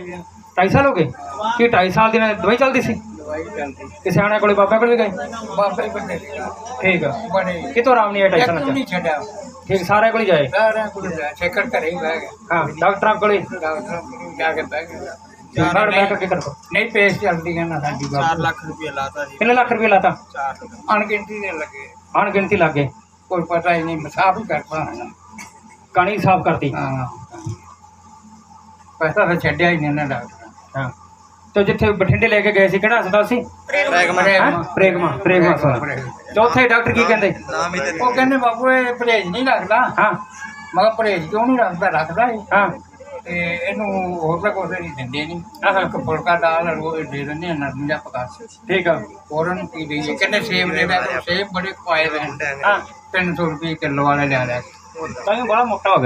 ਢਾਈ ਸਾਲ ਹੋ ਗਏ? ਕੀ ਢਾਈ ਸਾਲ ਦੀ ਨਾਲ ਦਵਾਈ ਚੱਲਦੀ ਸੀ? ਦਵਾਈ ਚੱਲਦੀ ਕਿਸੇ ਆਣੇ ਕੋਲੇ ਬਾਬਾ ਕੋਲ ਵੀ ਗਏ? ਬਾਬੇ ਬੰਦੇ ਠੀਕ ਆ। ਬਣੇ ਕਿਤੋਂ ਆਰਾਮ ਨਹੀਂ ਆਇਆ ਢਾਈ ਸਾਲਾਂ ਨਹੀਂ ਛੱਡਿਆ। ਠੀਕ ਸਾਰਿਆਂ ਕੋਲ ਜਾਏ? ਸਾਰਿਆਂ ਕੋਲ ਜਾ ਛੇਕਰ ਘਰੇ ਹੀ ਬਹਿ ਗਿਆ। ਹਾਂ ਡਾਕਟਰਾਂ ਕੋਲੇ? ਡਾਕਟਰ ਕੋਲ ਜਾ ਕੇ ਬਹਿ ਫੜ ਬੈਠ ਕੇ ਕਰੋ। ਨਹੀਂ ਪੇਸ਼ ਚੱਲਦੀ ਹੈ ਨਾ ਸਾਡੀ 4 ਲੱਖ ਰੁਪਏ ਲਾਤਾ ਜੀ। ਕਿੰਨੇ ਲੱਖ ਰੁਪਏ ਲਾਤਾ? 4 ਅਣਗਿਣਤੀ ਦੇ ਲੱਗੇ। ਹਣ ਗਿਣਤੀ ਲੱਗ ਗਏ। ਕੋਈ ਪਤਾ ਹੀ ਨਹੀਂ ਮਸਾਫ ਹੀ ਕਰਤਾ। ਕਣੀ ਸਾਫ਼ ਕਰਤੀ। ਹਾਂ। ਪੈਸਾ ਤਾਂ ਛੱਡਿਆ ਹੀ ਨਹੀਂ ਨਾ ਡਾਕਟਰ ਹਾਂ। ਤੇ ਜਿੱਥੇ ਬਠਿੰਡੇ ਲੈ ਕੇ ਗਏ ਸੀ ਕਿਹੜਾ ਹਸਪਤਾਲ ਸੀ? ਹੈਂ? ਪ੍ਰੇਗਮਾ ਪ੍ਰੇਗਮਾ ਤੇ ਉੱਥੇ ਡਾਕਟਰ ਕੀ ਕਹਿੰਦੇ? ਨਾਮ ਹੀ ਤੇ ਉਹ ਕਹਿੰਦੇ ਬਾਬੂ ਇਹ ਪਰਹੇਜ ਨਹੀਂ ਰੱਖਦਾ। ਹਾਂ। ਮੈਂ ਕਿਹਾ ਪਰਹੇਜ ਕਿਉਂ ਨਹੀਂ ਰੱਖਦਾ? ਰੱਖਦਾ ਹੀ। ਹਾਂ। ਤੇ ਇਹਨੂੰ ਹੋਰ ਤਾਂ ਕੁਛ ਨਹੀਂ ਦਿੰਦੇ ਨਹੀਂ ਆਹਾ। ਇੱਕ ਫੁਲਕਾ ਦਾਲ ਰੋਜ਼ ਦੇ ਦਿੰਦੇ ਆ ਨਰਮ ਜਿਹਾ ਪਕਾ ਠੀਕ ਆ। ਫੌਰਨ ਪੀ ਲਈਏ ਕਹਿੰਦੇ ਸੇਬ ਲੈ ਲੈ ਸੇਬ ਬੜੇ ਪਾਏ ਰਹੇ ਹਾਂ। 300 ਰੁਪਏ ਕਿਲੋ ਵਾਲੇ ਲਿਆ ਲਿਆ। ਤਾਂ ਇਹ ਬੜਾ ਮੋਟਾ ਹੋ